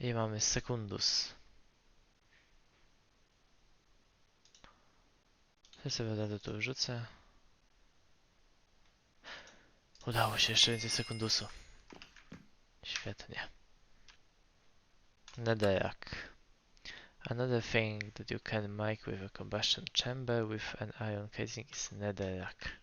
I mamy sekundus. Ja sobie razu tu wrzucę. Udało się, jeszcze więcej sekundusu. Świetnie. Nederak. Another thing that you can make with a combustion chamber with an iron casing is netherrack.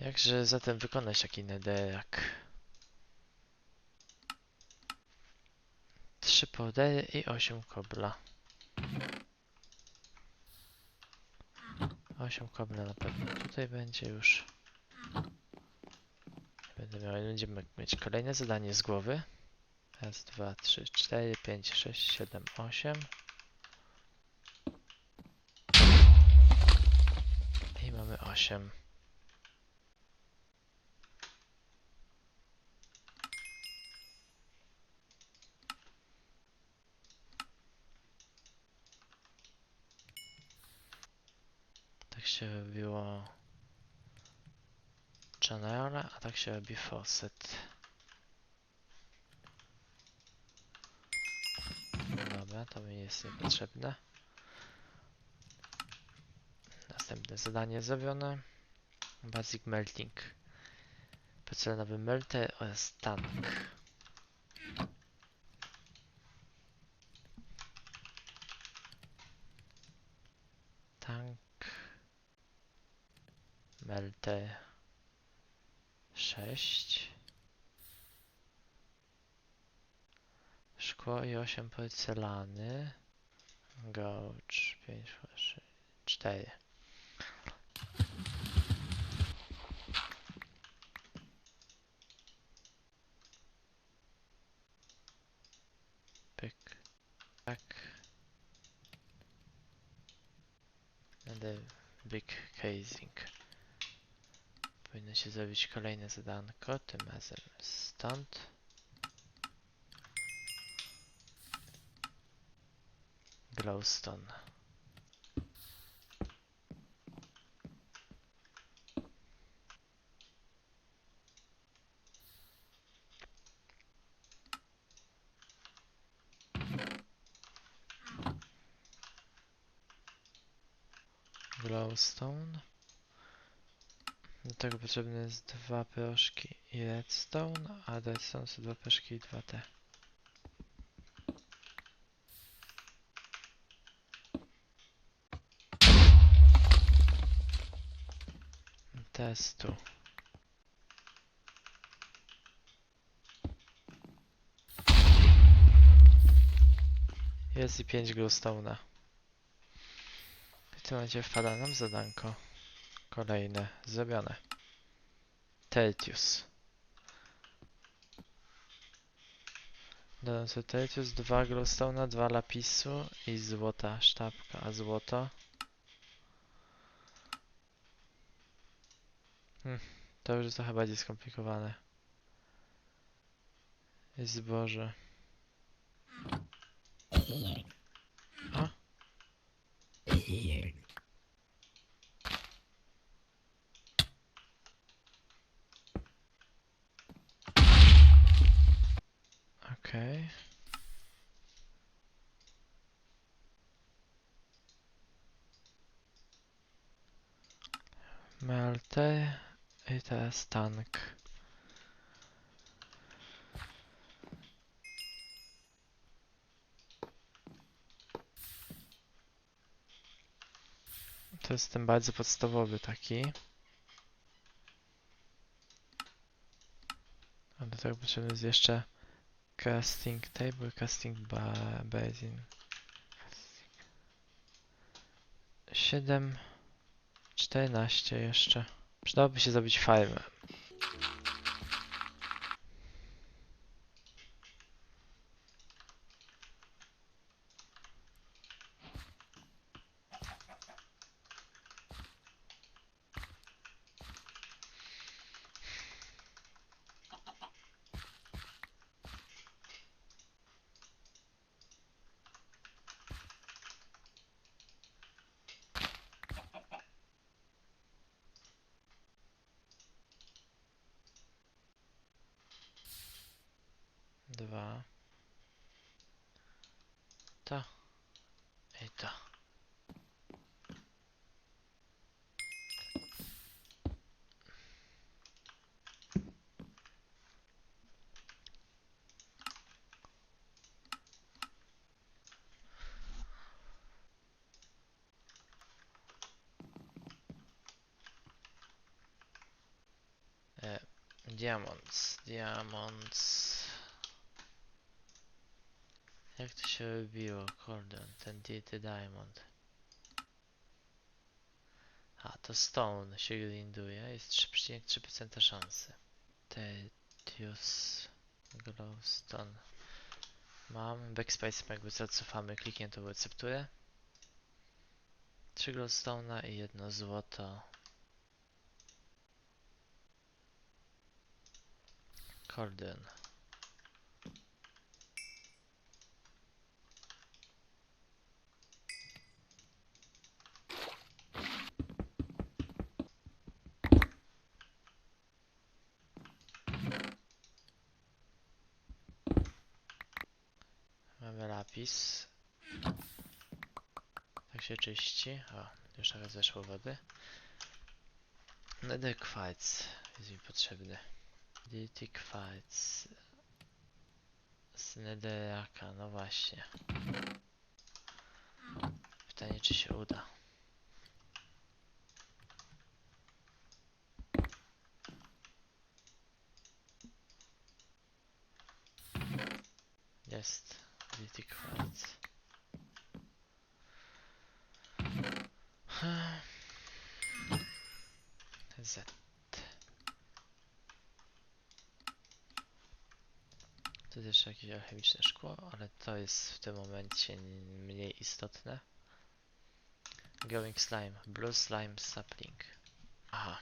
Jakże zatem wykonać taki netherrack? Trzy powdery i osiem kobla. Osiem kobla na pewno tutaj będzie już. Będę miał, będziemy mieć kolejne zadanie z głowy. Raz, dwa, trzy, cztery, pięć, sześć, siedem, osiem. I mamy osiem. Tak się robiło channel, a tak się robi faucet. Dobra, to mi jest niepotrzebne. Następne zadanie zrobione. Basic melting. Porcelanowy melter oraz. Tank. Melter. 6. Szkło i 8 porcelany. Gouge 5, 4. Pyk. Tak. The big casing. Powinno się zrobić kolejne zadanko, tym razem stąd. Glowstone. Glowstone. Do tego potrzebne jest dwa proszki i redstone, a redstone są dwa proszki i dwa te. Testu. Jest i 5 glowstone'a. W tym momencie wpada nam zadanko. Kolejne zrobione. Tertius. Dodam Tertius, 2 glowstone'a, 2 lapisu i złota sztabka, a złoto Hmm, to już jest trochę bardziej skomplikowane. Jest zboże. A? Okej. Melter i teraz tank. To jest ten bardzo podstawowy taki. A do tego potrzebny jest jeszcze casting table, casting ba basin. 7, 14 jeszcze. Przydałoby się zrobić farmę. Diamonds, diamonds. Jak to się robiło? Kurde, ten Dirty Diamond. A, to Stone się grinduje. Jest 3,3% szansy. Tetius Glowstone. Mam Backspace, jakby co cofamy klikniętą recepturę. 3 glowstone'a i jedno złoto. Corden. Mamy lapis. Tak się czyści. O, już trochę zeszło wody. Quartz jest mi potrzebny. Dirty Quartz. Z Netheraka, no właśnie. Pytanie, czy się uda. Jest. Dirty Quartz. Z. To jest jeszcze jakieś alchemiczne szkło, ale to jest w tym momencie mniej istotne. Going slime, blue slime sapling. Aha.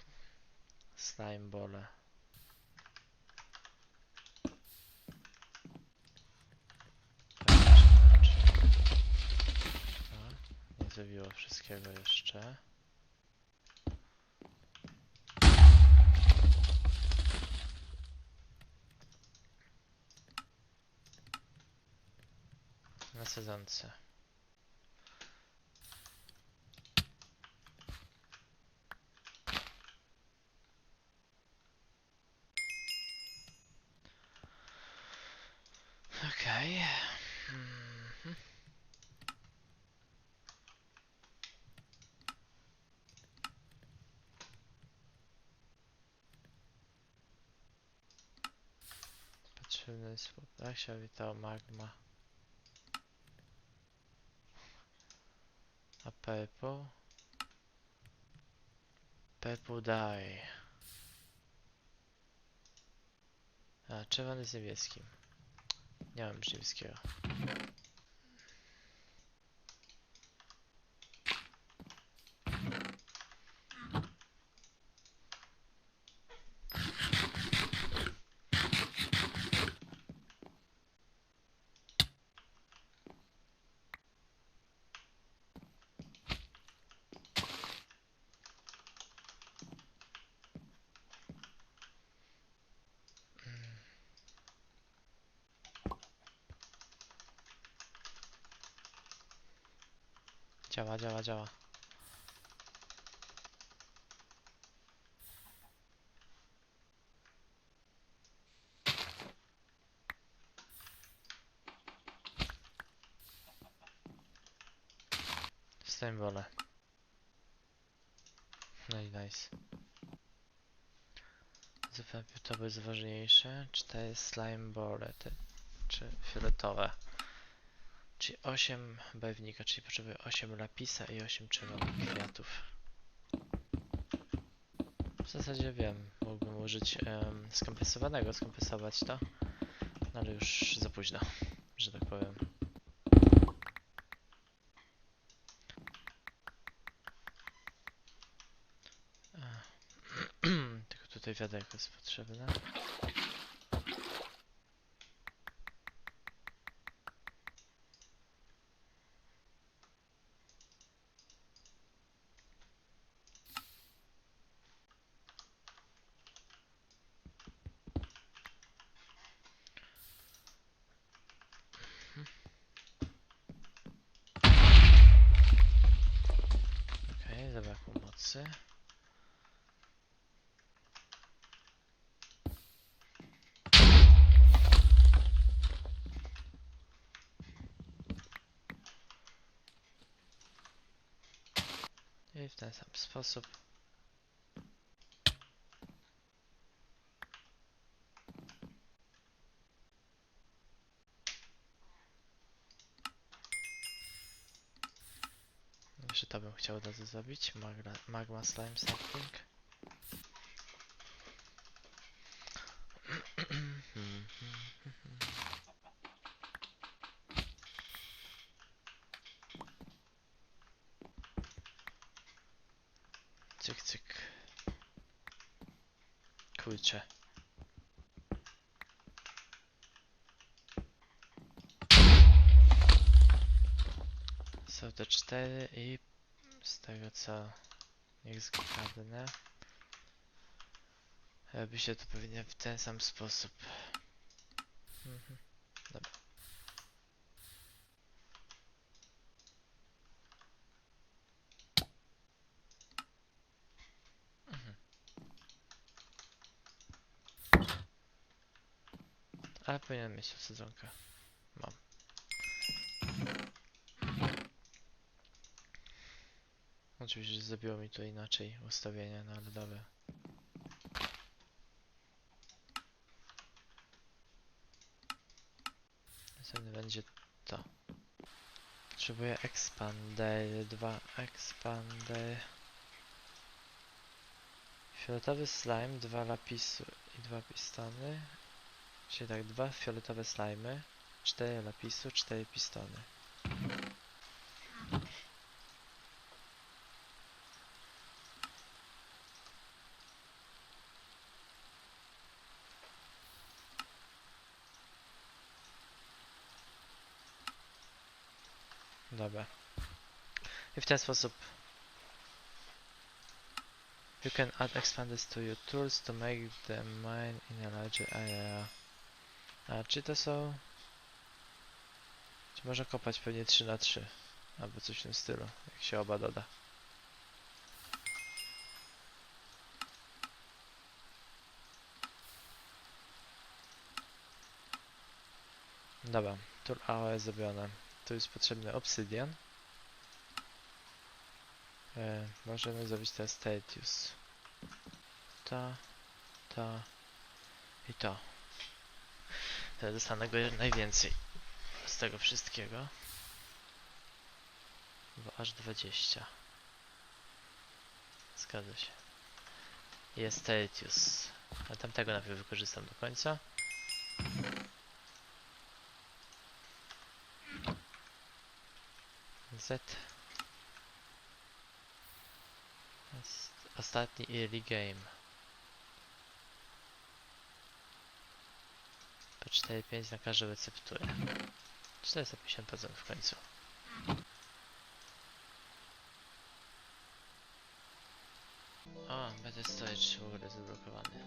Slime bole. Nie zrobiło wszystkiego jeszcze. Na sezonce. Okej. Mhm. Potrzebny jest potasia, witał magma. A purple? Purple dye. A, czerwony z niebieskim. Nie mam niebieskiego. Działa, działa, działa. Symbole. No i nice. Zapewne to jest ważniejsze. Czy to jest slime te, czy fioletowe? Czyli 8 bawnika, czyli potrzebuję 8 lapisa i 8 czerwonych kwiatów. W zasadzie wiem, mógłbym użyć um, skompresowanego, skompresować to, no ale już za późno, że tak powiem. Tylko tutaj wiaderko jest potrzebne. W ten sam sposób Jeszcze to bym chciał od razu zrobić. Magma, magma slime sampling. Cyk, cyk. Kurczę. Są te cztery i z tego co niech zgadnę robi się to pewnie w ten sam sposób. Mhm. Ale powinien mieć osadzonkę. Mam. Oczywiście że zrobiło mi to inaczej ustawienie, no ale dobra. Będzie to. Potrzebuję expander, dwa expander. Fioletowy slime, dwa lapisu i dwa pistony. Czyli tak, dwa fioletowe slimy, cztery lapisu, cztery pistony. Dobra. I w ten sposób You can add expanders to your tools to make them mine in a larger area. A czy to są... Czy można kopać pewnie 3 na 3 Albo coś w tym stylu, jak się oba doda. Dobra, tool A jest zrobione. Tu jest potrzebny obsydian. E, możemy zrobić teraz Statius. Ta, ta i to. Teraz dostanę go najwięcej z tego wszystkiego. Bo aż 20. Zgadza się. Jest Statius. A tamtego najpierw wykorzystam do końca. Z. Ostatni early game. Po 4-5 na każdą recepturę. 450% w końcu. O, będę storage w ogóle zablokowany.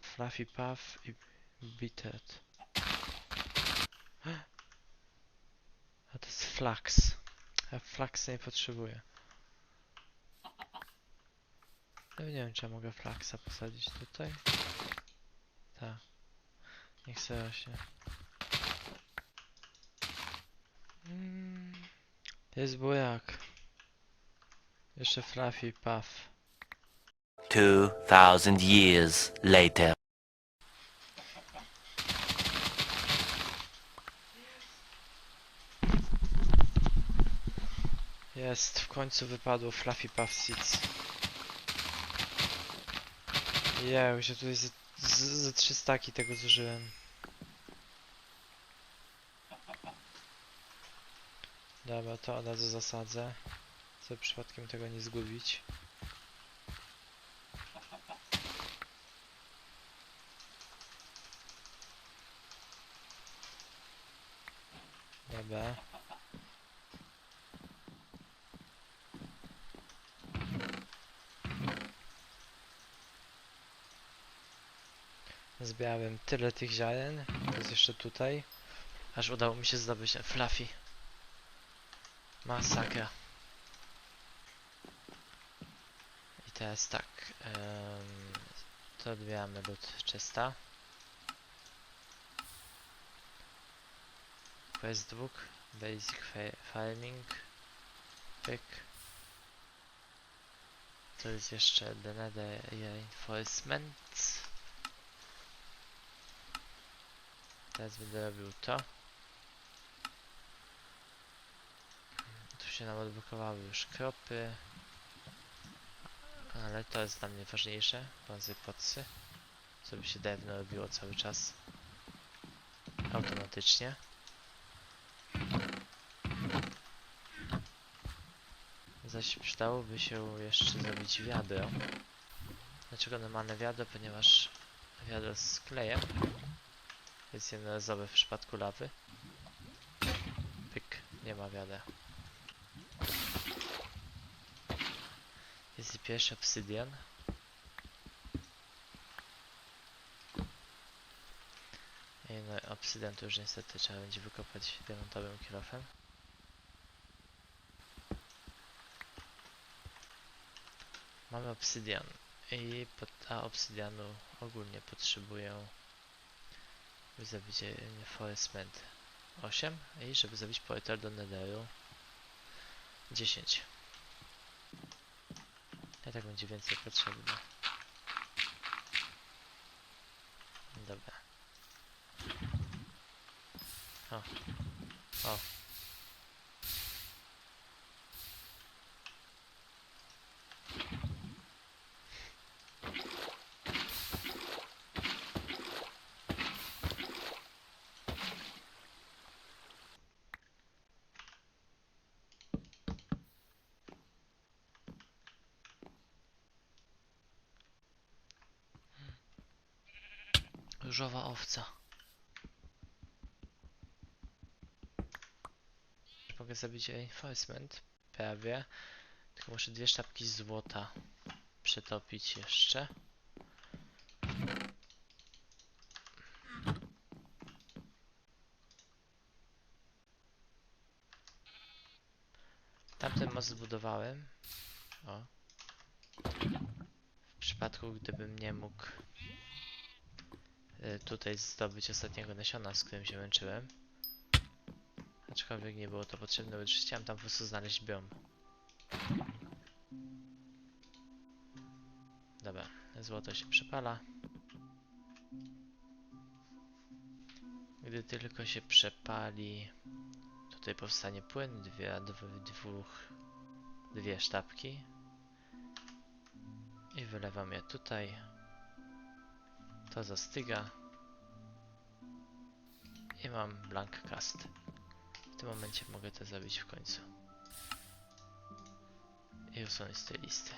Fluffy Puff i Bitet. A to jest flax. A flax nie potrzebuję. No nie wiem, czy ja mogę flaxa posadzić tutaj. Tak. Niech sobie rośnie. Mm. Jest bujak. Jeszcze fluffy puff. 2000 years later. Jest, w końcu wypadło Fluffy Puff Seeds. Jeł, się tutaj ze, trzy staki tego zużyłem. Dobra, to od razu zasadzę. Żeby przypadkiem tego nie zgubić. Dobra. Zbierałem tyle tych ziaren, to jest jeszcze tutaj, aż udało mi się zdobyć fluffy. Masakra. teraz tak. em, to odbieramy lód czysta. Quest book, basic fa- farming, pyk. To jest jeszcze the nether reinforcement. Teraz będę robił to. Tu się nam odblokowały już kropy. Ale to jest dla mnie ważniejsze. Wązy podsy. Co by się dawno robiło cały czas. Automatycznie. Zaś przydałoby się jeszcze zrobić wiadro. Dlaczego normalne wiadro? Ponieważ wiadro z klejem jest jednorazowe w przypadku lawy. Pyk, nie ma wiadra. Jest pierwszy obsydian. I no, obsydian to już niestety trzeba będzie wykopać diamentowym kilofem. Mamy obsydian i pod, a obsydianu ogólnie potrzebuję by zabić e, Forestment 8 i żeby zabić Portal do Netheru 10. I tak będzie więcej potrzebne. Dobra. O. O. Różowa owca. Mogę zabić reinforcement. Prawie. Tylko muszę dwie sztabki złota przetopić jeszcze. Tamten most zbudowałem. O. W przypadku gdybym nie mógł tutaj zdobyć ostatniego nasiona, z którym się męczyłem. Aczkolwiek nie było to potrzebne, bo już chciałem tam po prostu znaleźć biom. Dobra, złoto się przepala. Gdy tylko się przepali, tutaj powstanie płyn, dwie, dw, dwóch, dwie sztabki. I wylewam je tutaj. To zastyga. I mam blank cast. W tym momencie mogę to zrobić w końcu. I usunąć z tej listy.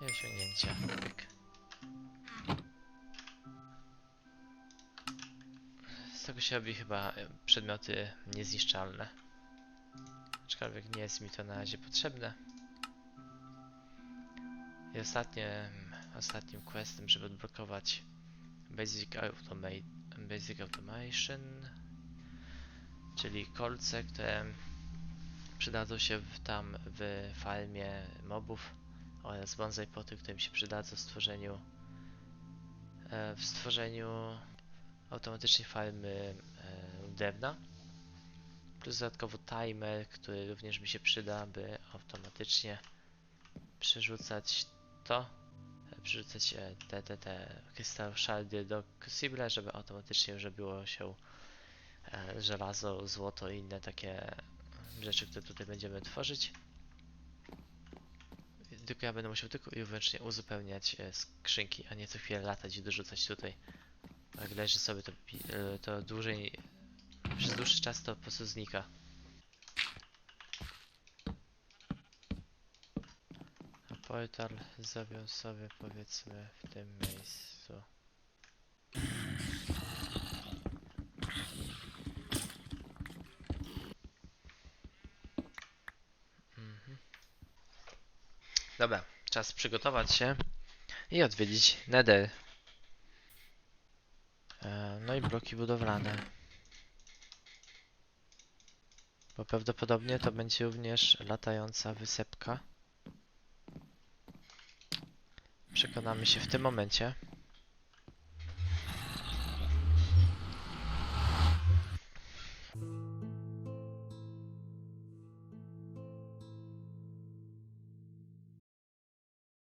I osiągnięcia. Pyk. Z tego się robi chyba e, przedmioty niezniszczalne. Aczkolwiek nie jest mi to na razie potrzebne. I ostatnie, ostatnim questem, żeby odblokować Basic, Automate, Basic Automation, czyli kolce, które przydadzą się w, tam w farmie mobów oraz bonsai poty, które mi się przydadzą w stworzeniu e, w stworzeniu automatycznej farmy e, drewna. Plus dodatkowo timer, który również mi się przyda, by automatycznie przerzucać to, przerzucać te, te, te krystal shardy do Crucible, żeby automatycznie robiło się e, żelazo, złoto i inne takie rzeczy, które tutaj będziemy tworzyć. Tylko ja będę musiał tylko i wyłącznie uzupełniać e, skrzynki, a nie co chwilę latać i dorzucać tutaj. Jak leży sobie to, e, to dłużej, przez dłuższy czas to po prostu znika. Portal zrobią sobie powiedzmy w tym miejscu. Mhm. Dobra, czas przygotować się i odwiedzić Nether. E, No i bloki budowlane. Bo prawdopodobnie to będzie również latająca wysepka. Przekonamy się w tym momencie.